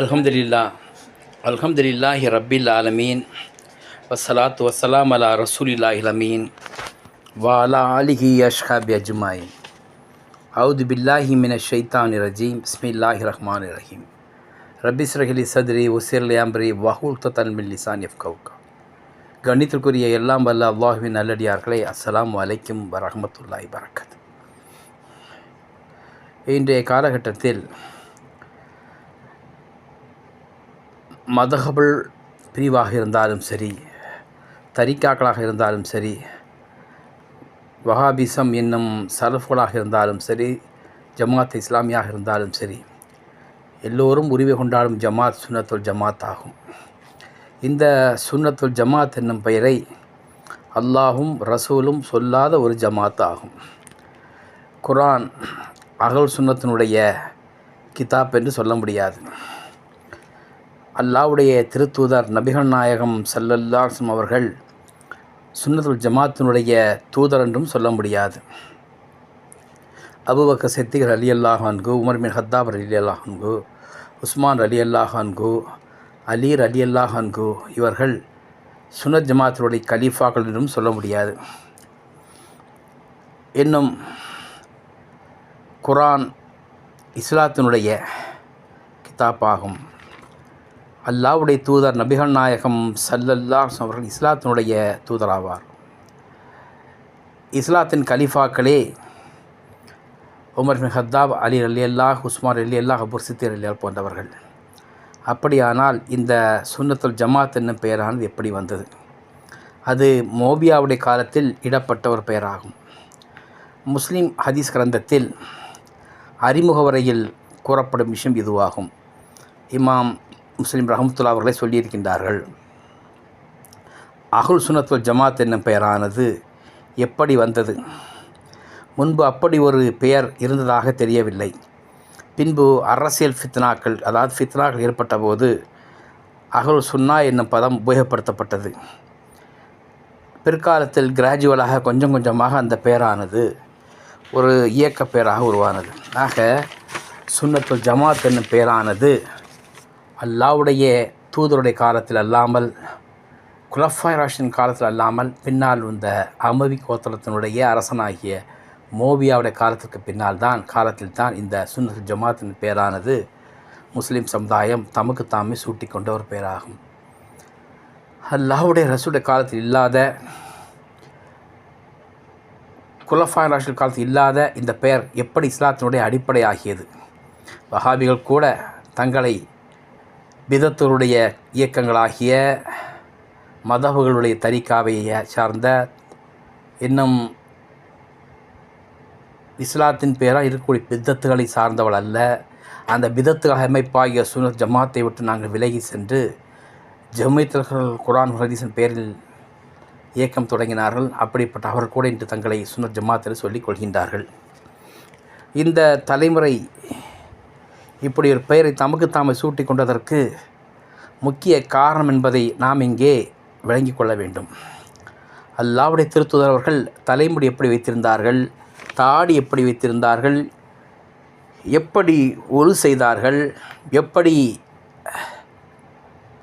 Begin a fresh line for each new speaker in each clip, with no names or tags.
அல்ஹம்துலில்லா அல்ஹம்துலில்லாஹி ரப்பில் ஆலமீன் வஸ்ஸலாத்து வஸ்ஸலாம் அலா ரசூலில்லாஹில் அமீன் வாலா ஆலிஹி அஷ்ஹாபி அஜ்மாயின் அவுது பில்லாஹி மின ஷைத்தானி ரஜீம் பிஸ்மில்லாஹி ரஹ்மான் ரஹீம் ரப்பி ஸ்ரஹிலி சத்ரி உசிர்லி அம்ரி வஹூல் தன் மின் லிசான் எஃப்கவுகா கணித்திற்குரிய எல்லாம் வல்ல அல்லாஹுவின் நல்லடியார்களே அஸ்ஸலாமு அலைக்கும் வரஹமத்துல்லாஹி வரக்கத் இன்றைய காலகட்டத்தில் மதகபுள் பிரிவாக இருந்தாலும் சரி தரிக்காக்களாக இருந்தாலும் சரி வஹாபிசம் என்னும் சரஃப்களாக இருந்தாலும் சரி ஜமாத் இஸ்லாமியாக இருந்தாலும் சரி எல்லோரும் உரிமை கொண்டாடும் ஜமாத் சுன்னத்துல் ஜமாத் ஆகும். இந்த சுன்னத்துல் ஜமாத் என்னும் பெயரை அல்லாஹும் ரசூலும் சொல்லாத ஒரு ஜமாத் ஆகும். குரான் அகல் சுன்னத்தினுடைய கிதாப் என்று சொல்ல முடியாது. அல்லாவுடைய திருத்தூதர் நபிகள் நாயகம் சல்லல்லாசம் அவர்கள் சுன்னதுல் ஜமாத்தினுடைய தூதர் என்றும் சொல்ல முடியாது. அபுபக்க சித்திகர் அலி அல்லாஹான்கு உமர் பின் ஹத்தாப் அலி அல்லாஹான்கு உஸ்மான் அலி அல்லாஹான்கு அலீர் அலி அல்லாஹான்கு இவர்கள் சுனத் ஜமாத்தினுடைய கலீஃபாக்கள் என்றும் சொல்ல முடியாது. இன்னும் குரான் இஸ்லாத்தினுடைய கிதாப்பாகும். அல்லாவுடைய தூதர் நபிகள் நாயகம் சல்லல்லா அவர்கள் இஸ்லாத்தினுடைய தூதராவார். இஸ்லாத்தின் கலிஃபாக்களே உமர் பின் ஹத்தாப் அலி அலி அல்லாஹ் உஸ்மான் அலி அல்லாஹ் அபுர் சித்திர் அலி போன்றவர்கள். அப்படியானால் இந்த சுன்னத்துல் ஜமாத் என்னும் பெயரானது எப்படி வந்தது? அது மோபியாவுடைய காலத்தில் இடப்பட்ட ஒரு பெயராகும். முஸ்லீம் ஹதீஸ் கிரந்தத்தில் அறிமுக வரையில் கூறப்படும் விஷயம் இதுவாகும். இமாம் முஸ்லீம் ரஹமத்துல்லா அவர்களே சொல்லியிருக்கின்றார்கள். அகுல் சுனத்துல் ஜமாத் என்னும் பெயரானது எப்படி வந்தது? முன்பு அப்படி ஒரு பெயர் இருந்ததாக தெரியவில்லை. பின்பு அரசியல் ஃபித்னாக்கள் அதாவது ஃபித்னாக்கள் ஏற்பட்ட போது சுன்னா என்னும் பதம் உபயோகப்படுத்தப்பட்டது. பிற்காலத்தில் கிராஜுவலாக கொஞ்சம் கொஞ்சமாக அந்த பெயரானது ஒரு இயக்க பெயராக உருவானது. ஆக சுன்னத்துல் ஜமாத் என்னும் பெயரானது அல்லாவுடைய தூதருடைய காலத்தில் அல்லாமல் குலஃபாய் ராஷின் காலத்தில் அல்லாமல் பின்னால் வந்த அமவி கோத்திரத்தினுடைய அரசனாகிய மோபியாவுடைய காலத்திற்கு பின்னால் தான் காலத்தில் தான் இந்த சுன்னத் ஜமாத்தின் பெயரானது முஸ்லீம் சமுதாயம் தமக்கு தாமே சூட்டி கொண்ட ஒரு பெயராகும் அல்லாவுடைய ரசூடைய காலத்தில் இல்லாத குலஃபாய் ராஷின் காலத்தில் இல்லாத இந்த பெயர் எப்படி இஸ்லாத்தினுடைய அடிப்படையாகியது? வஹாபிகள் கூட தங்களை பிதத்தருடைய இயக்கங்களாகிய மதகுகளுடைய தரிக்காவை சார்ந்த இன்னும் இஸ்லாத்தின் பேராக இருக்கக்கூடிய பித்தத்துகளை சார்ந்தவள் அல்ல. அந்த பிதத்துகள் அமைப்பாகிய சுனத் ஜமாத்தை விட்டு நாங்கள் விலகி சென்று ஜமீத்தர்கள் குரான் ஹதீஸின் பேரில் இயக்கம் தொடங்கினார்கள். அப்படிப்பட்ட அவர் கூட இன்று தங்களை சுனர் ஜமாத்தில் சொல்லிக் கொள்கின்றார்கள். இந்த தலைமுறை இப்படி ஒரு பெயரை தமக்கு தாமை சூட்டி கொண்டதற்கு முக்கிய காரணம் என்பதை நாம் இங்கே விளங்கிக் கொள்ள வேண்டும். அல்லாவுடைய திருத்துதர் அவர்கள் தலைமுடி எப்படி வைத்திருந்தார்கள் தாடி எப்படி வைத்திருந்தார்கள் எப்படி ஒரு செய்தார்கள் எப்படி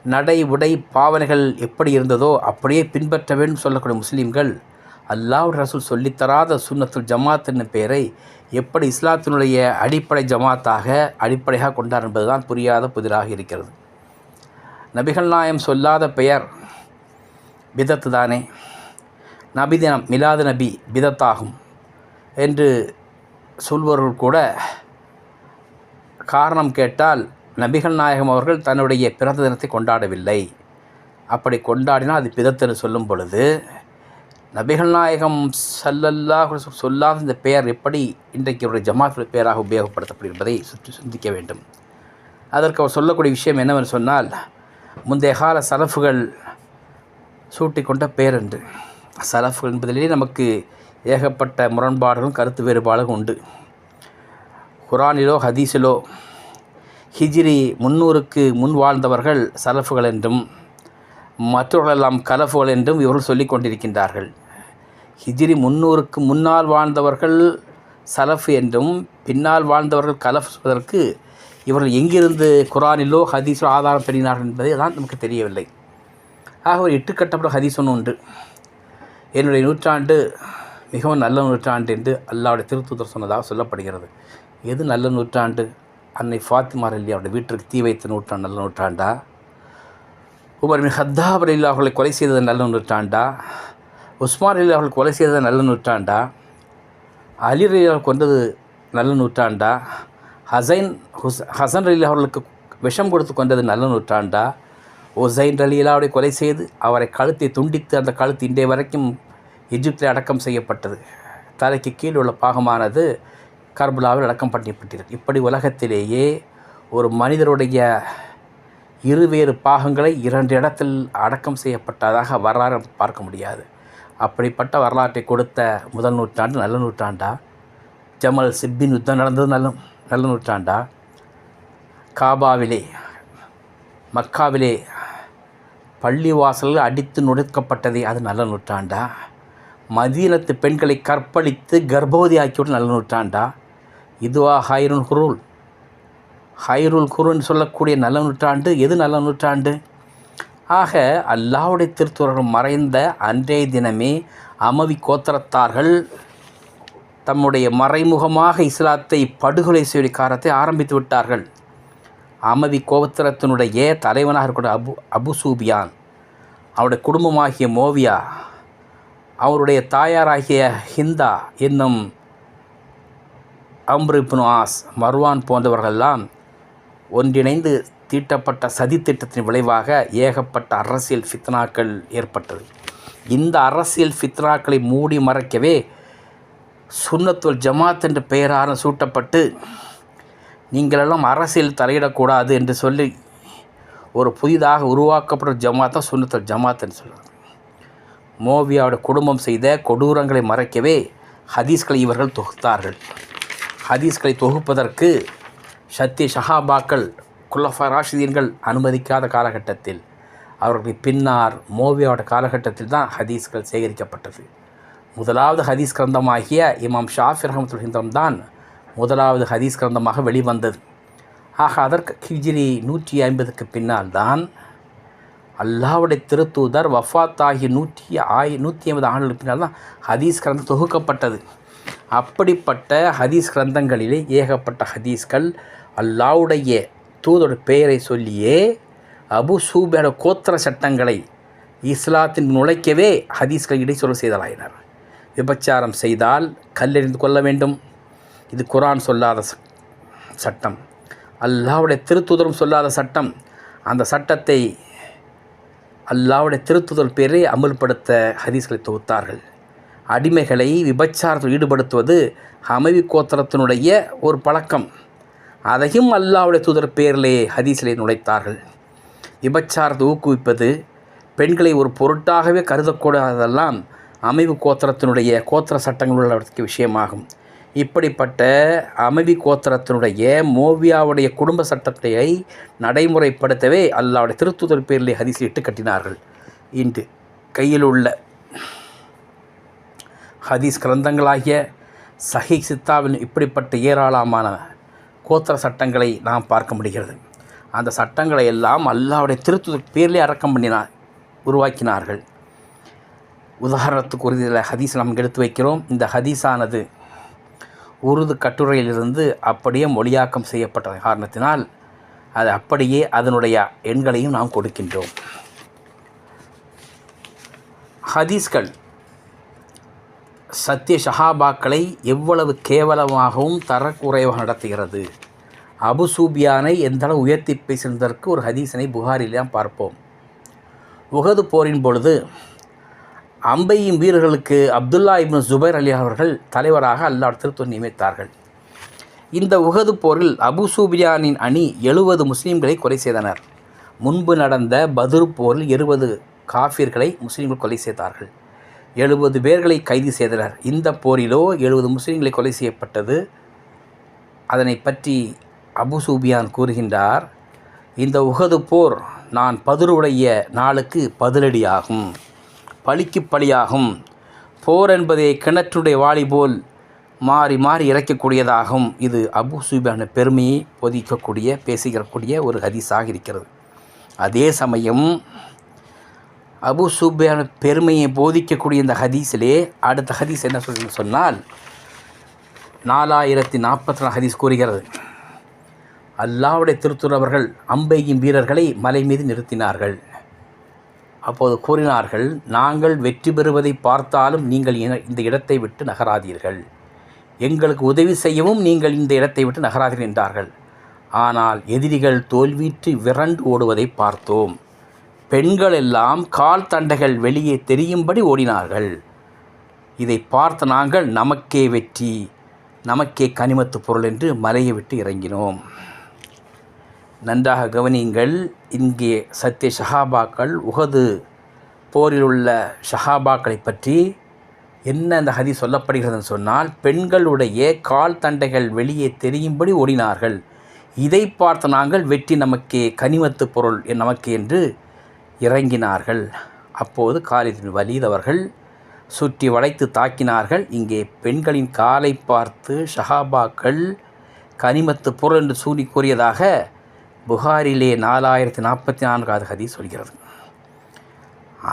நடை உடை பாவனைகள் எப்படி இருந்ததோ அப்படியே பின்பற்ற வேண்டும் சொல்லக்கூடிய முஸ்லீம்கள் அல்லாஹ் ரசூல் சொல்லித்தராத சுன்னத்துல் ஜமாத் என்னும் பெயரை எப்படி இஸ்லாத்தினுடைய அடிப்படை ஜமாத்தாக அடிப்படையாக கொண்டார் என்பதுதான் புரியாத புதிராக இருக்கிறது. நபிகள் நாயம் சொல்லாத பெயர் பிதத்து தானே. நபிதினம் மிலாது நபி பிதத்தாகும் என்று சொல்பவர்கள் கூட காரணம் கேட்டால் நபிகள் நாயகம் அவர்கள் தன்னுடைய பிறந்த தினத்தை கொண்டாடவில்லை. அப்படி கொண்டாடினால் அது பிதத்துன்னு சொல்லும் பொழுது நபிகள் நாயகம் சல்லல்லாஹ் சொல்லாத இந்த பெயர் எப்படி இன்றைக்கு ஒரு ஜமாத்துடைய பெயராக உபயோகப்படுத்தப்படுகின்றதை சுற்றி சிந்திக்க வேண்டும். அதற்கு அவர் சொல்லக்கூடிய விஷயம் என்னவென்று சொன்னால் முந்தைய கால சலஃபுகள் சூட்டி கொண்ட பெயர் என்று. சலஃபுகள் என்பதிலேயே நமக்கு ஏகப்பட்ட முரண்பாடுகளும் கருத்து வேறுபாடுகளும் உண்டு. குரானிலோ ஹதீஸிலோ ஹிஜ்ரி முன்னூறுக்கு முன் வாழ்ந்தவர்கள் சலஃபுகள் என்றும் மற்றவர்களெல்லாம் கலஃபுகள் என்றும் இவர்கள் சொல்லி கொண்டிருக்கின்றார்கள் ஹிஜிரி முன்னூறுக்கு முன்னால் வாழ்ந்தவர்கள் சலஃப் என்றும் பின்னால் வாழ்ந்தவர்கள் கலஃப் சொல்வதற்கு இவர்கள் எங்கிருந்து குரானிலோ ஹதீஸோ ஆதாரம் பெறினார்கள் என்பதை தான் நமக்கு தெரியவில்லை. ஆக ஒரு இட்டுக்கட்டப்பட்ட ஹதீஸ் ஒன்று உண்டு. என்னுடைய நூற்றாண்டு மிகவும் நல்ல நூற்றாண்டு என்று அல்லாவுடைய திருத்தூதர் சொன்னதாக சொல்லப்படுகிறது. எது நல்ல நூற்றாண்டு? அன்னை ஃபாத்திமா அல்லி அவருடைய வீட்டிற்கு தீ வைத்த நூற்றாண்டு நல்ல நூற்றாண்டா? உமர் மின் ஹத்தாப் அலி அவர்களை கொலை செய்தது நல்ல நூற்றாண்டா? உஸ்மான் அலி அவர்கள் கொலை செய்தது நல்ல நூற்றாண்டா? அலி அலி அவர்கள் கொண்டது நல்ல நூற்றாண்டா? ஹசைன் ஹுஸ் ஹசன் அலி அவர்களுக்கு விஷம் கொடுத்து கொண்டது நல்ல நூற்றாண்டா? ஒசைன் அலிலாவுடைய கொலை செய்து அவரை கழுத்தை துண்டித்து அந்த கழுத்து இன்றைய வரைக்கும் எஜிப்தில் அடக்கம் செய்யப்பட்டது. தலைக்கு கீழ் உள்ள பாகமானது கர்புலாவில் அடக்கம் பண்ணப்பட்டிருக்கு இப்படி உலகத்திலேயே ஒரு மனிதருடைய இருவேறு பாகங்களை இரண்டு இடத்தில் அடக்கம் செய்யப்பட்டதாக வரலாறு பார்க்க முடியாது. அப்படிப்பட்ட வரலாற்றை கொடுத்த முதல் நூற்றாண்டு நல்ல நூற்றாண்டா? ஜமல் சிப்பின் யுத்தம் நடந்தது நல்ல நல்ல நூற்றாண்டா? காபாவிலே மக்காவிலே பள்ளிவாசல்கள் அடித்து நுழைக்கப்பட்டதே அது நல்ல நூற்றாண்டா? மதீனத்து பெண்களை கற்பழித்து கர்ப்பவதி ஆக்கிவிட்டு நல்ல நூற்றாண்டா? இதுவா ஹைருல் ஹுரூல். ஹைருல் குருன்னு சொல்லக்கூடிய நல்ல நூற்றாண்டு எது நல்ல நூற்றாண்டு? ஆக அல்லாவுடைய திருத்துவர்கள் மறைந்த அன்றைய தினமே அமவி கோத்திரத்தார்கள் தம்முடைய மறைமுகமாக இஸ்லாத்தை படுகொலை செய்ய காரத்தை ஆரம்பித்து விட்டார்கள். அமவி கோத்திரத்தினுடைய தலைவனாக இருக்கக்கூடிய அபு அபு சூபியான் அவருடைய குடும்பமாகிய மோவியா அவருடைய தாயாராகிய ஹிந்தா என்னும் அம்ருப்னு ஆஸ் மர்வான் போன்றவர்கள்லாம் ஒன்றிணைந்து தீட்டப்பட்ட சதித்திட்டத்தின் விளைவாக ஏகப்பட்ட அரசியல் ஃபித்னாக்கள் ஏற்பட்டது. இந்த அரசியல் ஃபித்னாக்களை மூடி மறைக்கவே சுன்னத்துல் ஜமாத் என்ற பெயரான சூட்டப்பட்டு நீங்களெல்லாம் அரசியல் தலையிடக்கூடாது என்று சொல்லி ஒரு புதிதாக உருவாக்கப்பட்ட ஜமாத் தான் சுன்னத்துல் ஜமாத் என்று சொல்கிறார் மோவியாவோட குடும்பம் செய்த கொடூரங்களை மறைக்கவே ஹதீஸ்களை இவர்கள் தொகுத்தார்கள். ஹதீஸ்களை தொகுப்பதற்கு சத்திய ஷஹாபாக்கள் குல்லஃபா ராஷிதீன்கள் அனுமதிக்காத காலகட்டத்தில் அவர்களுக்கு பின்னார் மோவியாவோட காலகட்டத்தில் தான் ஹதீஸ்கள் சேகரிக்கப்பட்டது. முதலாவது ஹதீஸ் கிரந்தமாகிய இமாம் ஷாஃபி ரஹமத்துல் ஹிந்தம் தான் முதலாவது ஹதீஸ் கிரந்தமாக வெளிவந்தது. ஆக அதற்கு ஹிஜிரி நூற்றி ஐம்பதுக்கு பின்னால் தான் அல்லாவுடைய திருத்தூதர் வஃபாத் ஆகிய நூற்றி ஆய் நூற்றி ஐம்பது ஆண்டுகளுக்கு பின்னால் தான் ஹதீஸ் கிரந்தம் தொகுக்கப்பட்டது. அப்படிப்பட்ட ஹதீஸ் கிரந்தங்களிலே ஏகப்பட்ட ஹதீஸ்கள் அல்லாவுடைய தூதோட பெயரை சொல்லியே அபு சூபியோட கோத்திர சட்டங்களை இஸ்லாத்தின் நுழைக்கவே ஹதீஸ்கள் இடைச்சொல் செய்தலாயினர். விபச்சாரம் செய்தால் கல்லெறிந்து கொள்ள வேண்டும். இது குரான் சொல்லாத சட்டம். அல்லாவுடைய திருத்துதரும் சொல்லாத சட்டம். அந்த சட்டத்தை அல்லாவுடைய திருத்துதல் பேரை அமல்படுத்த ஹதீஸ்களை தொகுத்தார்கள். அடிமைகளை விபச்சாரத்தில் ஈடுபடுத்துவது அமைவி கோத்திரத்தினுடைய ஒரு பழக்கம். அதையும் அல்லாவுடைய தூதர் பேரிலே ஹதீஸிலே நுழைத்தார்கள். விபச்சாரத்தை ஊக்குவிப்பது பெண்களை ஒரு பொருட்டாகவே கருதக்கூடாததெல்லாம் அமைவு கோத்திரத்தினுடைய கோத்திர சட்டங்கள் உள்ள விஷயமாகும். இப்படிப்பட்ட அமைவி கோத்திரத்தினுடைய மோவியாவுடைய குடும்ப சட்டத்தை நடைமுறைப்படுத்தவே அல்லாவுடைய திருத்துதல் பேரிலே ஹதீஸில் இட்டு கட்டினார்கள். இன்று கையில் உள்ள ஹதீஸ் கிரந்தங்களாகிய சஹி சித்தாவின் இப்படிப்பட்ட ஏராளமான கோத்திர சட்டங்களை நாம் பார்க்க முடிகிறது. அந்த சட்டங்களை எல்லாம் அல்லாவுடைய திருத்துதல் பேர்லேயே அடக்கம் பண்ணினார் உருவாக்கினார்கள். உதாரணத்துக்கு ஒரு இதில் ஹதீஸ் நாம் எடுத்து வைக்கிறோம். இந்த ஹதீஸானது உருது கட்டுரையிலிருந்து அப்படியே மொழியாக்கம் செய்யப்பட்ட காரணத்தினால் அது அப்படியே அதனுடைய எண்களையும் நாம் கொடுக்கின்றோம். ஹதீஸ்கள் சத்திய ஷஹாபாக்களை எவ்வளவு கேவலமாகவும் தரக்குறைவாக நடத்துகிறது. அபு சூபியானை எந்தளவு உயர்த்தி பேசுவதற்கு ஒரு ஹதீஸனை புகாரிலாம் பார்ப்போம். உகது போரின் பொழுது அம்பையின் வீரர்களுக்கு அப்துல்லா இப்னு ஜுபைர் அலி அவர்கள் தலைவராக அல்லாஹ் நியமித்தார்கள். இந்த உகது போரில் அபு சூபியானின் அணி எழுபது முஸ்லீம்களை கொலை செய்தனர். முன்பு நடந்த பதுர் போரில் இருபது காஃபிர்களை முஸ்லீம்கள் கொலை செய்தார்கள். எழுபது பேர்களை கைது செய்தனர். இந்த போரிலோ எழுபது முஸ்லீம்களை கொலை செய்யப்பட்டது. அதனை பற்றி அபு சூபியான் கூறுகின்றார் இந்த உகது போர் நான் பதிருடைய நாளுக்கு பதிலடியாகும் பழிக்கு பழியாகும். போர் என்பதை கிணற்றுடைய வாளி போல் மாறி மாறி இறைக்கக்கூடியதாகும். இது அபு சூபியான பெருமையை பொதிக்கக்கூடிய பேசுகிறக்கூடிய ஒரு ஹதீஸாக இருக்கிறது. அதே சமயம் அபு சூபியான பெருமையை போதிக்கக்கூடிய இந்த ஹதீஸிலே அடுத்த ஹதீஸ் என்ன சொல்லுன்னு சொன்னால் நாலாயிரத்தி நாற்பத்தி நாலு ஹதீஸ் கூறுகிறது. அல்லாவுடைய திருத்துறவர்கள் அம்பையின் வீரர்களை மலை மீது நிறுத்தினார்கள். அப்போது கூறினார்கள் நாங்கள் வெற்றி பெறுவதை பார்த்தாலும் நீங்கள் இந்த இடத்தை விட்டு நகராதீர்கள். எங்களுக்கு உதவி செய்யவும் நீங்கள் இந்த இடத்தை விட்டு நகராதீர்கள் என்றார்கள். ஆனால் எதிரிகள் தோல்வியிட்டு விரண்டு ஓடுவதை பார்த்தோம். பெண்கள் எல்லாம் கால் தண்டைகள் வெளியே தெரியும்படி ஓடினார்கள். இதை பார்த்த நாங்கள் நமக்கே வெற்றி நமக்கே கனிமத்து பொருள் என்று மலையை விட்டு இறங்கினோம். நன்றாக கவனியுங்கள் இங்கே சத்திய ஷஹாபாக்கள் உகது போரில் உள்ள ஷஹாபாக்களை பற்றி என்ன அந்த ஹதி சொல்லப்படுகிறதுன்னு சொன்னால் பெண்களுடைய கால் தண்டைகள் வெளியே தெரியும்படி ஓடினார்கள். இதை பார்த்த நாங்கள் வெற்றி நமக்கே கனிமத்து பொருள் நமக்கு என்று இறங்கினார்கள். அப்போது காலிதின் வலிதவர்கள் சுற்றி வளைத்து தாக்கினார்கள். இங்கே பெண்களின் காலை பார்த்து ஷஹாபாக்கள் கனிமத்து பொருள் என்று சூடி கூறியதாக புகாரிலே நாலாயிரத்தி நாற்பத்தி நான்காவது கதி சொல்கிறது.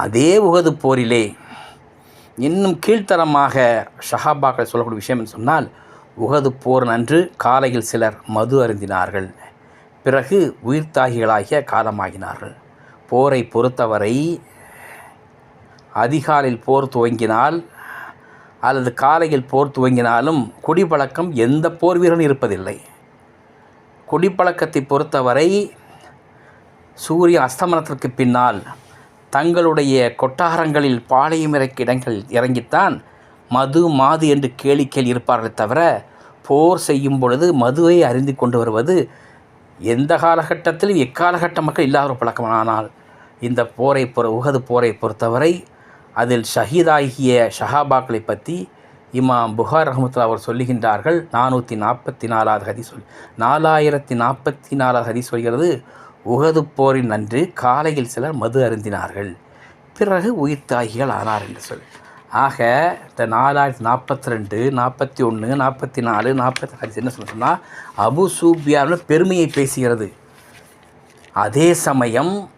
அதே உகது போரிலே இன்னும் கீழ்த்தரமாக ஷஹாபாக்கள் சொல்லக்கூடிய விஷயம் என்று சொன்னால் உகது போர் நன்று காலையில் சிலர் மது அருந்தினார்கள். பிறகு உயிர்த்தாகிகளாகிய காலமாகினார்கள். போரை பொறுத்தவரை அதிகாலையில் போர் துவங்கினால் அல்லது காலையில் போர் துவங்கினாலும் குடிப்பழக்கம் எந்த போர் வீரனும் இருப்பதில்லை. குடிப்பழக்கத்தை பொறுத்தவரை சூரிய அஸ்தமனத்திற்கு பின்னால் தங்களுடைய கொட்டாரங்களில் பாளையம் இறக்க இடங்கள் இறங்கித்தான் மது மாது என்று கேளிக்கையில் இருப்பார்களே தவிர போர் செய்யும் பொழுது மதுவை அறிந்து கொண்டு வருவது எந்த காலகட்டத்திலும் எக்காலகட்ட மக்கள் இல்லாத ஒரு பழக்கமானால் இந்த போரை பொறு உகது போரை பொறுத்தவரை அதில் ஷஹீதாகிய ஷஹாபாக்களை பற்றி இமாம் புகார் ரஹமத்துல்லா அவர் சொல்லுகின்றார்கள். நானூற்றி நாற்பத்தி நாலாவது ஹதி சொல் நாலாயிரத்தி நாற்பத்தி நாலாவது ஹதி சொல்கிறது உகது போரின் அன்று காலையில் சிலர் மது அருந்தினார்கள். பிறகு உயிர்த்தாகிகள் ஆனார் என்று சொல் ஆக இந்த நாலாயிரத்தி நாற்பத்தி ரெண்டு நாற்பத்தி ஒன்று நாற்பத்தி நாலு நாற்பத்தி அஞ்சு என்ன சொல்ல சொன்னால் அபு சூபியான்னு பெருமையை பேசுகிறது. அதே சமயம்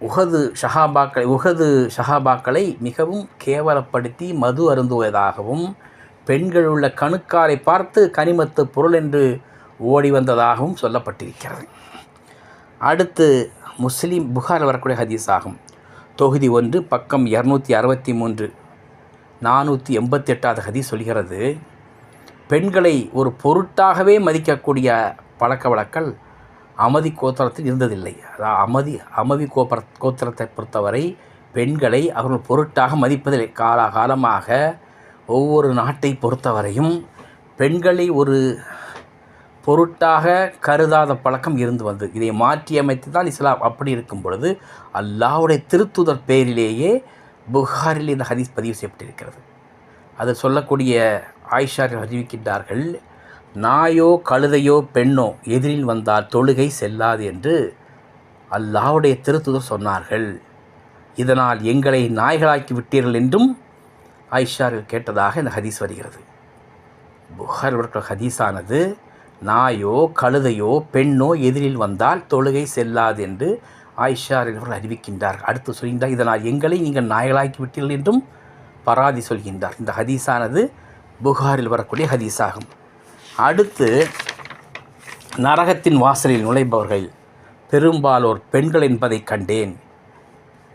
உகது ஷஹாபாக்களை உகது ஷஹாபாக்களை மிகவும் கேவலப்படுத்தி மது அருந்துவதாகவும் பெண்கள் உள்ள கணுக்காலை பார்த்து கனிமத்து பொருள் என்று ஓடி வந்ததாகவும் சொல்லப்பட்டிருக்கிறது. அடுத்து முஸ்லீம் புகார் வரக்கூடிய ஹதீஸ் ஆகும். தொகுதி ஒன்று பக்கம் இரநூத்தி அறுபத்தி மூன்று. நானூற்றி எண்பத்தி எட்டாவது ஹதீஸ் சொல்கிறது பெண்களை ஒரு பொருட்டாகவே மதிக்கக்கூடிய பழக்க வழக்கல் அமதி கோத்திரத்தில் இருந்ததில்லை. அதாவது அமதி அமதி கோபுர கோத்திரத்தை பொறுத்தவரை பெண்களை அவர்கள் பொருட்டாக மதிப்பதில்லை. காலகாலமாக ஒவ்வொரு நாட்டை பொறுத்தவரையும் பெண்களை ஒரு பொருட்டாக கருதாத பழக்கம் இருந்து வந்தது. இதை மாற்றியமைத்து தான் இஸ்லாம் அப்படி இருக்கும் பொழுது அல்லாவுடைய திருத்துதர் பேரிலேயே புகாரில் இந்த ஹதீஸ் பதிவு செய்யப்பட்டிருக்கிறது. அது சொல்லக்கூடிய ஆயிஷார்கள் அறிவிக்கின்றார்கள் நாயோ கழுதையோ பெண்ணோ எதிரில் வந்தால் தொழுகை செல்லாது என்று அல்லாவுடைய திருத்துதர் சொன்னார்கள். இதனால் எங்களை நாய்களாக்கி விட்டீர்கள் என்றும் ஆயிஷார்கள் கேட்டதாக இந்த ஹதீஸ் வருகிறது. புகார் ஹதீஸானது நாயோ கழுதையோ பெண்ணோ எதிரில் வந்தால் தொழுகை செல்லாது என்று ஆயிஷார் அவர்கள் அறிவிக்கின்றார். அடுத்து சொல்கின்றார் இதனால் எங்களை நீங்கள் நாய்களாக்கி விட்டீர்கள் என்றும் பராதி சொல்கின்றார். இந்த ஹதீஸானது புகாரில் வரக்கூடிய ஹதீஸாகும். அடுத்து நரகத்தின் வாசலில் நுழைபவர்கள் பெரும்பாலோர் பெண்கள் என்பதை கண்டேன்.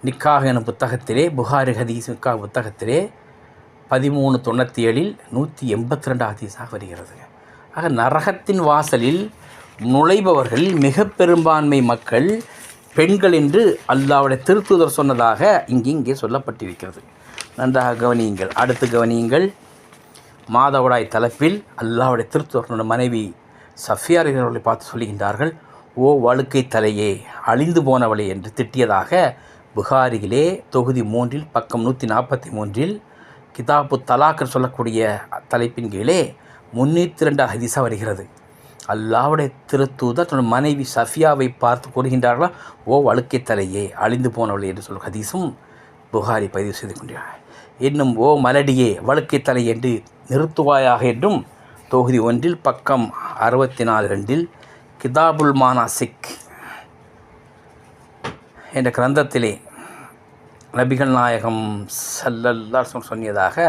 நிக்காக எனும் புத்தகத்திலே புகாரி ஹதீஸ் நிக்காக புத்தகத்திலே பதிமூணு தொண்ணூற்றி ஏழில் நூற்றி எண்பத்தி ரெண்டு ஹதீஸாக வருகிறது. ஆக நரகத்தின் வாசலில் நுழைபவர்களில் மிக பெரும்பான்மை மக்கள் பெண்கள் என்று அல்லாவுடைய திருத்துதர் சொன்னதாக இங்கே இங்கே சொல்லப்பட்டிருக்கிறது. நன்றாக கவனியுங்கள். அடுத்து கவனியுங்கள். மாதவடாய் தலைப்பில் அல்லாவுடைய திருத்துவரனுடைய மனைவி சஃபியார் பார்த்து சொல்லுகின்றார்கள் ஓ வழுக்கை தலையே அழிந்து போனவளே என்று திட்டியதாக புகாரியிலே தொகுதி மூன்றில் பக்கம் நூற்றி நாற்பத்தி மூன்றில் கிதாபு தலாக்கர் சொல்லக்கூடிய தலைப்பின் கீழே முன்னூற்றி ரெண்டு ஹதிசா வருகிறது. அல்லாவுடைய திருத்தூதர் தன்னுடைய மனைவி சஃபியாவை பார்த்து கூறுகின்றார்களா ஓ வழுக்கை தலையே அழிந்து போனவளே என்று சொல்லும் ஹதீஸும் புகாரி பதிவு செய்து கொண்டார் என்னும் ஓ மலடியே வழுக்கைத்தலை என்று நிறுத்துவாயாக என்றும் தொகுதி ஒன்றில் பக்கம் அறுபத்தி நாலு ரெண்டில் கிதாபுல் மானாசிக் என்ற கிரந்தத்திலே நபிகள் நாயகம் சல்லல்லா சொன்னதாக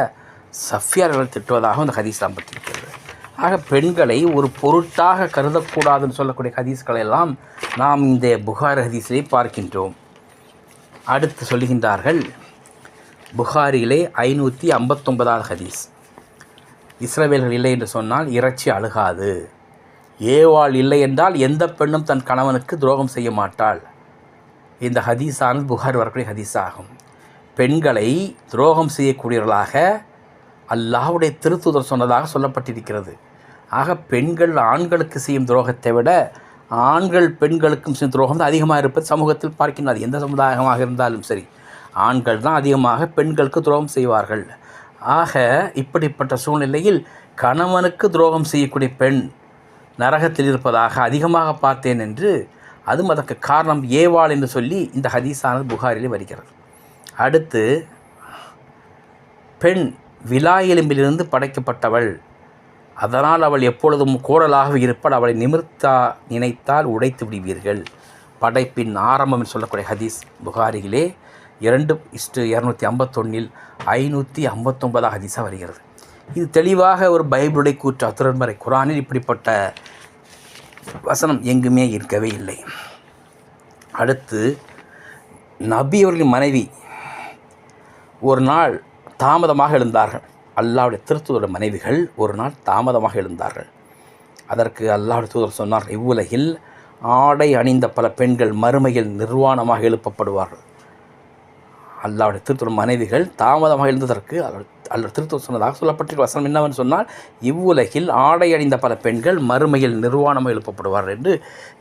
சஃபியார்கள் திட்டுவதாக அந்த ஹதீஸ் பற்றிருக்கிறது ஆக பெண்களை ஒரு பொருட்டாக கருதக்கூடாதுன்னு சொல்லக்கூடிய ஹதீஸ்களை எல்லாம் நாம் இந்த புகார் ஹதீஸிலே பார்க்கின்றோம். அடுத்து சொல்லுகின்றார்கள் புகாரிலே ஐநூற்றி ஐம்பத்தொன்பதாவது ஹதீஸ். இஸ்ரவேல்கள் இல்லை என்று சொன்னால் இறைச்சி அழுகாது. ஏவாள் இல்லை என்றால் எந்த பெண்ணும் தன் கணவனுக்கு துரோகம் செய்ய மாட்டாள். இந்த ஹதீஸானது புகார் வரக்கூடிய ஹதீஸ் ஆகும் பெண்களை துரோகம் செய்யக்கூடியவர்களாக அல்லாஹ்வுடைய திருத்துதர் சொன்னதாக சொல்லப்பட்டிருக்கிறது. ஆக பெண்கள் ஆண்களுக்கு செய்யும் துரோகத்தை விட ஆண்கள் பெண்களுக்கும் செய்யும் துரோகம் தான் அதிகமாக இருப்பது சமூகத்தில் பார்க்கின்றது அது எந்த சமுதாயமாக இருந்தாலும் சரி. ஆண்கள் தான் அதிகமாக பெண்களுக்கு துரோகம் செய்வார்கள். ஆக இப்படிப்பட்ட சூழ்நிலையில் கணவனுக்கு துரோகம் செய்யக்கூடிய பெண் நரகத்தில் இருப்பதாக அதிகமாக பார்த்தேன் என்று அதுவும் அதற்கு காரணம் ஏவாள் என்று சொல்லி இந்த ஹதீஸானது புகாரிலே வருகிறது. அடுத்து பெண் விழா எலும்பிலிருந்து படைக்கப்பட்டவள். அதனால் அவள் எப்பொழுதும் கூடலாக இருப்பாள். அவளை நிமிர்த்தா நினைத்தால் உடைத்து விடுவீர்கள். படைப்பின் ஆரம்பம் என்று சொல்லக்கூடிய ஹதீஸ் புகாரியிலே இரண்டு இஸ்டு இரநூத்தி ஐம்பத்தொன்னில் ஐநூற்றி ஐம்பத்தொன்பதாக ஹதீஸாக வருகிறது. இது தெளிவாக ஒரு பைபிளுடைய கூற்று. அத்துறன்மறை குரானில் இப்படிப்பட்ட வசனம் எங்குமே இருக்கவே இல்லை. அடுத்து நபி அவர்களின் மனைவி ஒரு நாள் தாமதமாக எழுந்தார்கள். அல்லாவுடைய திருத்துவருடைய மனைவிகள் ஒரு நாள் தாமதமாக எழுந்தார்கள். அதற்கு அல்லாவுடைய தூதர் சொன்னார் இவ்வுலகில் ஆடை அணிந்த பல பெண்கள் மறுமையில் நிர்வாணமாக எழுப்பப்படுவார்கள். அல்லாவுடைய திருத்தூர் மனைவிகள் தாமதமாக எழுந்ததற்கு அல்ல திருத்துவர் சொன்னதாக சொல்லப்பட்டிருக்க வசனம் என்னவென்று சொன்னால் இவ்வுலகில் ஆடை அணிந்த பல பெண்கள் மறுமையில் நிர்வாணமாக எழுப்பப்படுவார்கள் என்று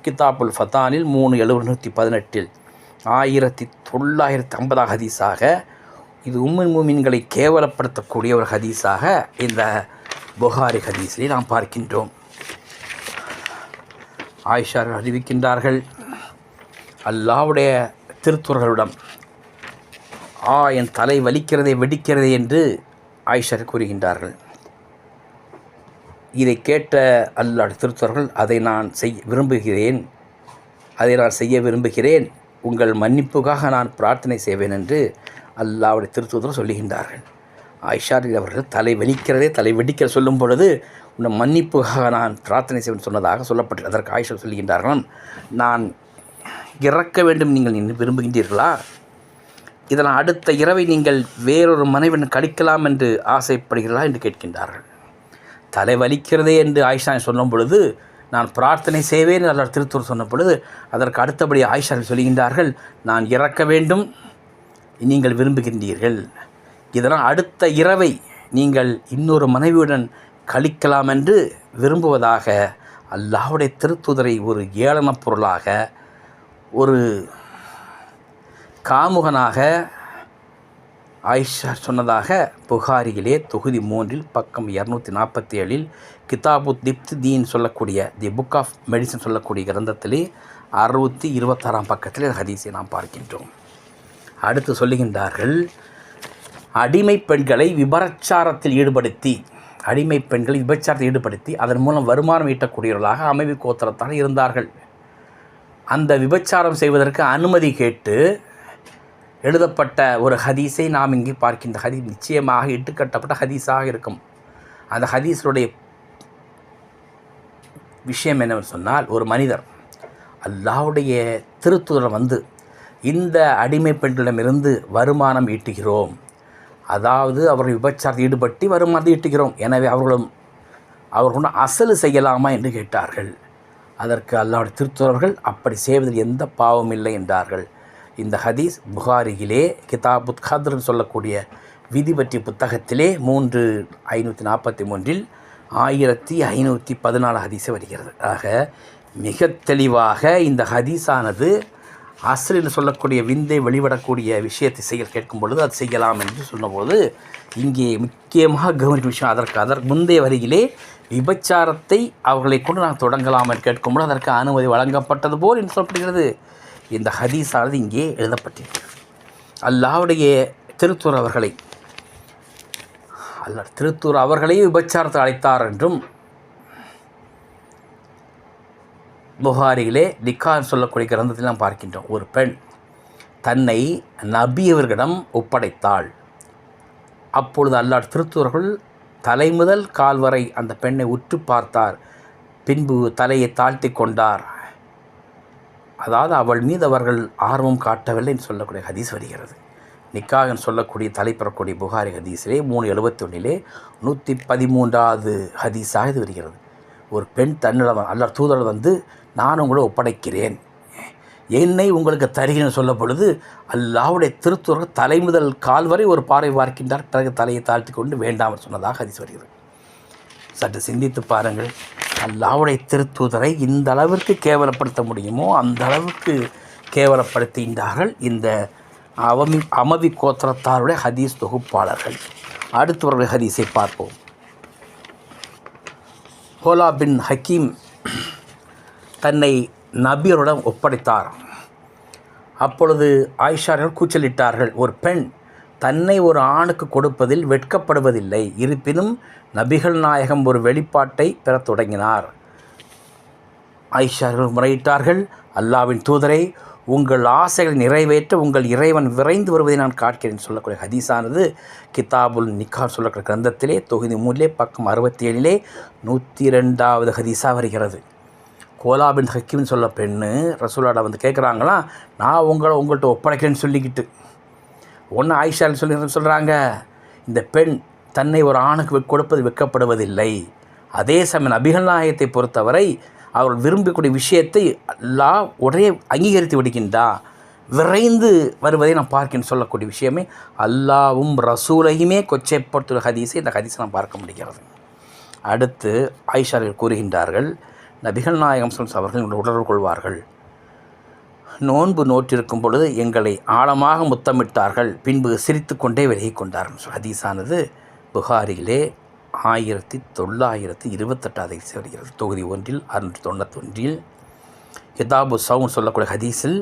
கிதாபுல் ஃபத்தானில் மூணு எழுநூற்றி பதினெட்டில் ஆயிரத்தி தொள்ளாயிரத்தி ஐம்பதாக ஹதீஸாக இது உம்மன் மூமின்களை கேவலப்படுத்தக்கூடிய ஒரு ஹதீஸாக இந்த புகாரி ஹதீஸிலே நாம் பார்க்கின்றோம். ஆயிஷார்கள் அறிவிக்கின்றார்கள் அல்லாவுடைய திருத்துறர்களிடம் ஆ என் தலை வலிக்கிறதே வெடிக்கிறதே என்று ஆயிஷர் கூறுகின்றார்கள். இதை கேட்ட அல்லாஹ் திருத்தர்கள் அதை நான் செய் விரும்புகிறேன் அதை நான் செய்ய விரும்புகிறேன் உங்கள் மன்னிப்புக்காக நான் பிரார்த்தனை செய்வேன் என்று அல்லாவுடைய திருத்துவதர் சொல்லுகின்றார்கள். ஐஷாரி அவர்கள் தலை வலிக்கிறதே தலை வெடிக்கிற சொல்லும் பொழுது உன்னை மன்னிப்புக்காக நான் பிரார்த்தனை செய்வேன் சொன்னதாக சொல்லப்பட்டு அதற்கு ஆயிஷா சொல்லுகின்றார்கள் நான் இறக்க வேண்டும் நீங்கள் விரும்புகின்றீர்களா? இதனால் அடுத்த இரவை நீங்கள் வேறொரு மனைவன் கழிக்கலாம் என்று ஆசைப்படுகிறீர்களா என்று கேட்கின்றார்கள். தலை வலிக்கிறதே என்று ஆயிஷா சொல்லும் பொழுது நான் பிரார்த்தனை செய்வேன் அல்ல திருத்தூர் சொன்ன பொழுது அதற்கு அடுத்தபடி ஆயிஷா சொல்லுகின்றார்கள் நான் இறக்க வேண்டும். நீங்கள் விரும்புகின்றீர்கள். இதனால் அடுத்த இரவை நீங்கள் இன்னொரு மனைவியுடன் கழிக்கலாம் என்று விரும்புவதாக அல்லாவுடைய திருத்துதரை ஒரு ஏளனப் பொருளாக ஒரு காமுகனாக ஆயிஷா சொன்னதாக புகாரியிலே தொகுதி மூன்றில் பக்கம் இரநூத்தி நாற்பத்தி ஏழில் கிதாபு திப்த் தீன் சொல்லக்கூடிய தி புக் ஆஃப் மெடிசன் சொல்லக்கூடிய கிரந்தத்திலே அறுபத்தி இருபத்தாறாம் பக்கத்தில் ஹதீஸை நாம் பார்க்கின்றோம். அடுத்து சொல்லுகின்றார்கள் அடிமை பெண்களை விபரச்சாரத்தில் ஈடுபடுத்தி அடிமை பெண்களை விபச்சாரத்தில் ஈடுபடுத்தி அதன் மூலம் வருமானம் ஈட்டக்கூடியவர்களாக அமைவி கோத்திரத்தால் இருந்தார்கள். அந்த விபச்சாரம் செய்வதற்கு அனுமதி கேட்டு எழுதப்பட்ட ஒரு ஹதீஸை நாம் இங்கே பார்க்கின்ற ஹதீஸ் நிச்சயமாக இட்டுக்கட்டப்பட்ட ஹதீஸாக இருக்கும். அந்த ஹதீஸுடைய விஷயம் என்னவென்று சொன்னால் ஒரு மனிதர் அல்லாவுடைய திருத்துதரம் வந்து இந்த அடிமை பெண்களிடமிருந்து வருமானம் ஈட்டுகிறோம். அதாவது அவர்கள் விபச்சாரத்தில் ஈடுபட்டு வருமானத்தை ஈட்டுகிறோம். எனவே அவர்களும் அவர்களும் அசலு செய்யலாமா என்று கேட்டார்கள். அதற்கு அல்லாவுடைய திருத்துறவர்கள் அப்படி செய்வதில் எந்த பாவம் இல்லை என்றார்கள். இந்த ஹதீஸ் புகாரியிலே கிதாபுத் கத்ருன்னு சொல்லக்கூடிய விதி பற்றிய புத்தகத்திலே மூன்று ஐநூற்றி நாற்பத்தி மூன்றில் ஆயிரத்தி ஐநூற்றி பதினாலு ஹதீஸை வருகிறது. ஆக மிக தெளிவாக இந்த ஹதீஸானது அசலில் சொல்லக்கூடிய விந்தை வெளிவிடக்கூடிய விஷயத்தை செய்ய கேட்கும் பொழுது அது செய்யலாம் என்று சொன்னபோது இங்கே முக்கியமாக கவனிக்கும் விஷயம் அதற்கு அதற்கு முந்தைய வரியிலே விபச்சாரத்தை அவர்களை கொண்டு நான் தொடங்கலாம் என்று கேட்கும்போது அதற்கு அனுமதி வழங்கப்பட்டது போல் என்று சொல்லப்படுகிறது. இந்த ஹதீஸானது இங்கே எழுதப்பட்டிருக்கிறது. அல்லாவுடைய அவர்களை அல்ல திருத்தூர் அவர்களையும் விபச்சாரத்தை அழைத்தார் என்றும் புகாரியிலே நிக்கான் சொல்லக்கூடிய கிரந்தத்தில் நாம் பார்க்கின்றோம். ஒரு பெண் தன்னை நபியவர்களிடம் ஒப்படைத்தாள். அப்பொழுது அல்லாட் திருத்தூர்கள் தலைமுதல் கால் வரை அந்த பெண்ணை உற்று பார்த்தார். பின்பு தலையை தாழ்த்தி கொண்டார். அதாவது அவள் மீது அவர்கள் ஆர்வம் காட்டவில்லை என்று சொல்லக்கூடிய ஹதீஸ் வருகிறது. நிக்காகன் சொல்லக்கூடிய தலைப்பெறக்கூடிய புகாரி ஹதீஸிலே மூணு எழுபத்தி ஒன்றிலே நூற்றி பதிமூன்றாவது ஹதீஸாக இது வருகிறது. ஒரு பெண் தன்னிடம் அல்ல தூதர் வந்து நான் உங்களை ஒப்படைக்கிறேன். என்னை உங்களுக்கு தருகிறேன் சொல்ல பொழுது அல்லாவுடைய திருத்துறை தலை முதல் கால் வரை ஒரு பாறை பார்க்கின்றார் பிறகு தலையை தாழ்த்தி கொண்டு வேண்டாம் சொன்னதாக அதிசி வருகிறது. சற்று சிந்தித்து பாருங்கள். அல்லாவுடைய திருத்தூதரை இந்த அளவிற்கு கேவலப்படுத்த முடியுமோ அந்த அளவுக்கு கேவலப்படுத்துகின்றார்கள் இந்த அவமி அமவி கோத்திரத்தாருடைய ஹதீஸ் தொகுப்பாளர்கள். அடுத்தவர்கள் ஹதீஸை பார்ப்போம். ஹோலா பின் ஹக்கீம் தன்னை நபியருடன் ஒப்படைத்தார். அப்பொழுது ஆயிஷார்கள் கூச்சலிட்டார்கள் ஒரு பெண் தன்னை ஒரு ஆணுக்கு கொடுப்பதில் வெட்கப்படுவதில்லை. இருப்பினும் நபிகள் நாயகம் ஒரு வெளிப்பாட்டை பெறத் தொடங்கினார். ஆயிஷார்கள் முறையிட்டார்கள் அல்லாவின் தூதரை உங்கள் ஆசைகளை நிறைவேற்ற உங்கள் இறைவன் விரைந்து வருவதை நான் காட்கிறேன் சொல்லக்கூடிய ஹதீஸானது கிதாபுல் நிக்கார் சொல்லக்கூடிய கிரந்தத்திலே தொகுதி மூணிலே பக்கம் அறுபத்தி ஏழிலே நூற்றி ரெண்டாவது ஹதீஸாக வருகிறது. கோலாபின் ஹக்கீம்னு சொல்ல பெண்ணு ரசூலாட வந்து கேட்குறாங்களா நான் உங்களை உங்கள்கிட்ட ஒப்படைக்கிறேன்னு சொல்லிக்கிட்டு. ஒன்று ஆயிஷான்னு சொல்லி சொல்கிறாங்க இந்த பெண் தன்னை ஒரு ஆணுக்கு கொடுப்பது வெட்கப்படுவதில்லை அதே சமயம் நபிகள் நாயகத்தை பொறுத்தவரை அவர்கள் விரும்பக்கூடிய விஷயத்தை அல்லா உடனே அங்கீகரித்து விடுகின்றா. விரைந்து வருவதை நான் பார்க்கின்னு சொல்லக்கூடிய விஷயமே அல்லாவும் ரசூலையுமே கொச்சைப்படுத்துகிற ஹதீஸை இந்த ஹதீஸை நான் பார்க்க முடிகிறது. அடுத்து ஆயிஷார்கள் கூறுகின்றார்கள் நபிகள் நாயகம் சொல்ஸ் அவர்கள் உணர்வு கொள்வார்கள். நோன்பு நோற்றிருக்கும் பொழுது எங்களை ஆழமாக முத்தமிட்டார்கள். பின்பு சிரித்து கொண்டே விலகி கொண்டார்கள் ஹதீஸானது புகாரிலே ஆயிரத்தி தொள்ளாயிரத்தி இருபத்தெட்டாவது வருகிறது. தொகுதி ஒன்றில் அறுநூற்றி தொண்ணூத்தொன்றில் கிதாபு சவுன் சொல்லக்கூடிய ஹதீஸில்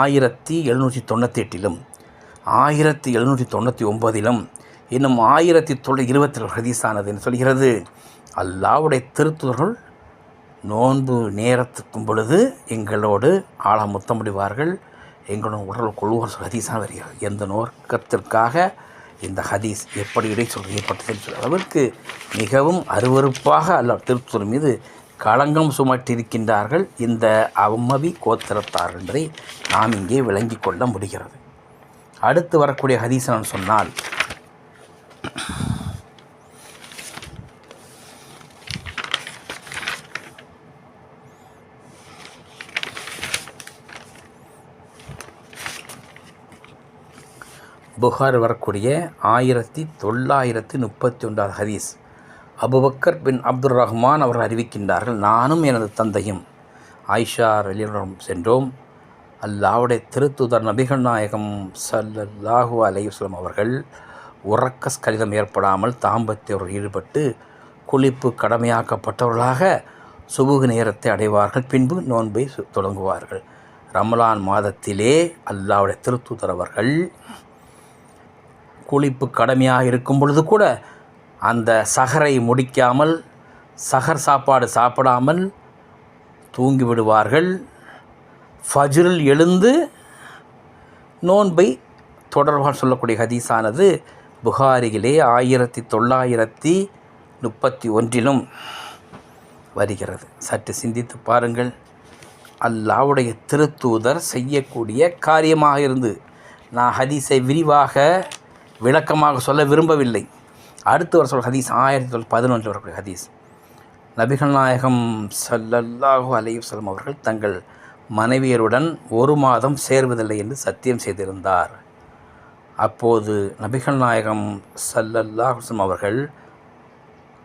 ஆயிரத்தி எழுநூற்றி தொண்ணூற்றி எட்டிலும் ஆயிரத்தி எழுநூற்றி தொண்ணூற்றி ஒன்பதிலும் இன்னும் ஆயிரத்தி தொள்ளாயிரத்தி இருபத்தி ரெண்டு ஹதீஸானது என்று சொல்கிறது? அல்லாவுடைய திருத்துவர்கள் நோன்பு நேரத்துக்கும் பொழுது எங்களோடு ஆழ முத்தமிடுவார்கள் எங்களோட உடல் கொள்வோர் ஹதீஸாக வருகிறது எந்த நோக்கத்திற்காக இந்த ஹதீஸ் எப்படி இடை சொல் சொல்ல அளவிற்கு மிகவும் அருவறுப்பாக அல்ல திருத்தூர் மீது களங்கம் சுமட்டிருக்கின்றார்கள் இந்த அம்மவி கோத்திரத்தார் என்பதை நாம் இங்கே விளங்கி கொள்ள முடிகிறது. அடுத்து வரக்கூடிய ஹதீஸ் நான் சொன்னால் புகார் வரக்கூடிய ஆயிரத்தி தொள்ளாயிரத்தி முப்பத்தி ஒன்றாவது ஹதீஸ். அபுபக்கர் பின் அப்துல் ரஹ்மான் அவர்கள் அறிவிக்கின்றார்கள் நானும் எனது தந்தையும் ஆயிஷா அலியிடம் சென்றோம். அல்லாவுடைய திருத்துதர் நபிகள் நாயகம் சல்லல்லாஹூ அலையுஸ்லம் அவர்கள் உறக்க கலிதம் ஏற்படாமல் தாம்பத்தியவர்கள் ஈடுபட்டு குளிப்பு கடமையாக்கப்பட்டவர்களாக சுபுகு நேரத்தை அடைவார்கள். பின்பு நோன்பை தொடங்குவார்கள். ரமலான் மாதத்திலே அல்லாவுடைய திருத்துதர் அவர்கள் குளிப்பு கடமையாக இருக்கும் பொழுது கூட அந்த சகரை முடிக்காமல் சகர் சாப்பாடு சாப்பிடாமல் தூங்கி விடுவார்கள் ஃபஜ்ரில் எழுந்து நோன்பை தொடர்பாக சொல்லக்கூடிய ஹதீஸானது புகாரியிலே ஆயிரத்தி தொள்ளாயிரத்தி முப்பத்தி ஒன்றிலும் வருகிறது. சற்று சிந்தித்து பாருங்கள். அல்லாவுடைய திருத்தூதர் செய்யக்கூடிய காரியமாக இருந்து நான் ஹதீஸை விரிவாக விளக்கமாக சொல்ல விரும்பவில்லை. அடுத்து வர சொல் ஹதீஸ் ஆயிரத்தி தொள்ளாயிரத்தி பதினொன்றில் வரக்கூடிய ஹதீஸ். நபிகள் நாயகம் சல்லல்லாஹு அலையுசல்லம் அவர்கள் தங்கள் மனைவியருடன் ஒரு மாதம் சேர்வதில்லை என்று சத்தியம் செய்திருந்தார். அப்போது நபிகள் நாயகம் சல்லல்லாஹுசம் அவர்கள்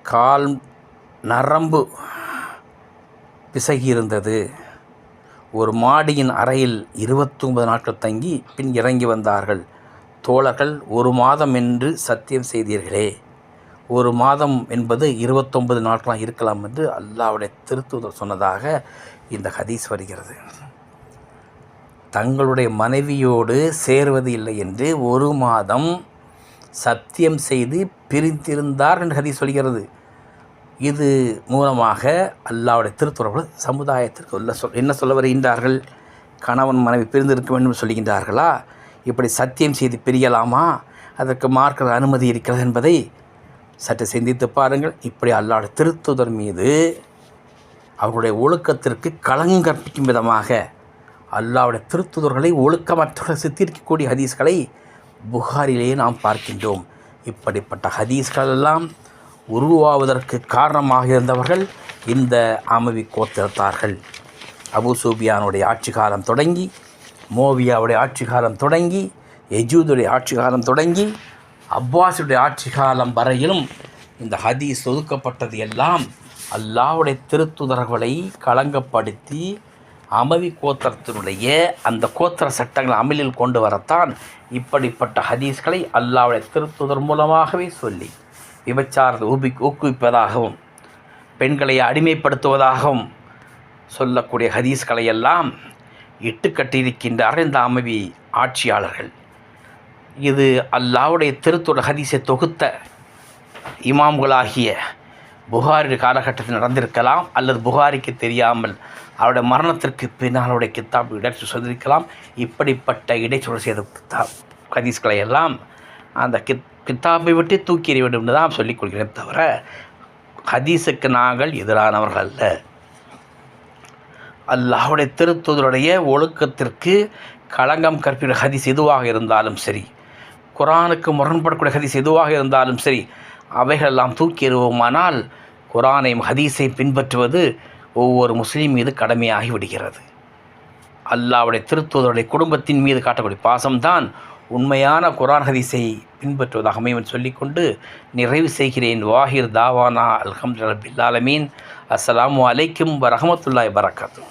கால் நரம்பு பிசகியிருந்தது. ஒரு மாடியின் அறையில் இருபத்தொன்பது நாட்கள் தங்கி பின் இறங்கி வந்தார்கள். தோழர்கள் ஒரு மாதம் என்று சத்தியம் செய்தீர்களே. ஒரு மாதம் என்பது இருபத்தொன்பது நாட்களாக இருக்கலாம் என்று அல்லாவுடைய திருத்துதல் சொன்னதாக இந்த ஹதீஸ் வருகிறது. தங்களுடைய மனைவியோடு சேர்வது இல்லை என்று ஒரு மாதம் சத்தியம் செய்து பிரிந்திருந்தார் என்று ஹதீஸ் சொல்கிறது. இது மூலமாக அல்லாவுடைய திருத்துறவுகள் சமுதாயத்திற்கு உள்ள சொல் என்ன சொல்ல வருகின்றார்கள்? கணவன் மனைவி பிரிந்திருக்க வேண்டும் சொல்கின்றார்களா? சொல்லுகின்றார்களா இப்படி சத்தியம் செய்து பிரியலாமா? அதற்கு மார்க்க அனுமதி இருக்கிறது என்பதை சற்று சிந்தித்து பாருங்கள். இப்படி அல்லாட திருத்துதர் மீது அவர்களுடைய ஒழுக்கத்திற்கு களங்கற்பிக்கும் விதமாக அல்லாவுடைய திருத்துதர்களை ஒழுக்கமற்றவர்கள் சித்திரிக்கக்கூடிய ஹதீஸ்களை புகாரிலேயே நாம் பார்க்கின்றோம். இப்படிப்பட்ட ஹதீஸ்கள் எல்லாம் உருவாவதற்கு காரணமாக இருந்தவர்கள் இந்த அமவி கோத்திரத்தார்கள். அபு சூபியானுடைய ஆட்சி காலம் தொடங்கி மோவியாவுடைய ஆட்சி காலம் தொடங்கி எஜூதுடைய ஆட்சி காலம் தொடங்கி அப்பாஸுடைய ஆட்சி காலம் வரையிலும் இந்த ஹதீஸ் ஒதுக்கப்பட்டது எல்லாம் அல்லாவுடைய திருத்துதர்களை களங்கப்படுத்தி அமவி கோத்திரத்தினுடைய அந்த கோத்திர சட்டங்களை அமலில் கொண்டு வரத்தான் இப்படிப்பட்ட ஹதீஸ்களை அல்லாவுடைய திருத்துதர் மூலமாகவே சொல்லி விபச்சாரத்தை ஊபி ஊக்குவிப்பதாகவும் பெண்களை அடிமைப்படுத்துவதாகவும் சொல்லக்கூடிய ஹதீஸ்களை எல்லாம் இட்டுக்கட்டியிருக்கின்றார் இந்த அமைவி ஆட்சியாளர்கள். இது அல்லாவுடைய திருத்துட ஹதீஸை தொகுத்த இமாம்களாகிய புகாரி காலகட்டத்தில் நடந்திருக்கலாம் அல்லது புகாரிக்கு தெரியாமல் அவருடைய மரணத்திற்கு பின்னால் அவருடைய கித்தாப் இடைச்சு சொல்லியிருக்கலாம். இப்படிப்பட்ட இடைச்சொல் செய்த கித்தாப் ஹதீஸ்களை எல்லாம் அந்த கித் கித்தாப்பை விட்டு தூக்கி எறிய வேண்டும் என்று தான் சொல்லிக் கொள்கிறேன் தவிர ஹதீஸுக்கு நாங்கள் எதிரானவர்கள் அல்ல. அல்லாஹுடைய திருத்தூதருடைய ஒழுக்கத்திற்கு களங்கம் கற்பிற ஹதீஸ் எதுவாக இருந்தாலும் சரி குரானுக்கு முரண்படக்கூடிய ஹதீஸ் எதுவாக இருந்தாலும் சரி அவைகளெல்லாம் தூக்கி எறிவோமானால் குரானையும் ஹதீஸை பின்பற்றுவது ஒவ்வொரு முஸ்லீம் மீது கடமையாகி விடுகிறது. அல்லாவுடைய திருத்துவதருடைய குடும்பத்தின் மீது காட்டக்கூடிய பாசம்தான் உண்மையான குரான் ஹதீஸை பின்பற்றுவதாக அமைவன் சொல்லிக்கொண்டு நிறைவு செய்கிறேன். வாஹிர் தாவானா அல்ஹம்து ரபில் அஸ்லாம் அஸ்ஸலாமு அலைக்கும் வரஹமத்துல்லாய் வரகாத்து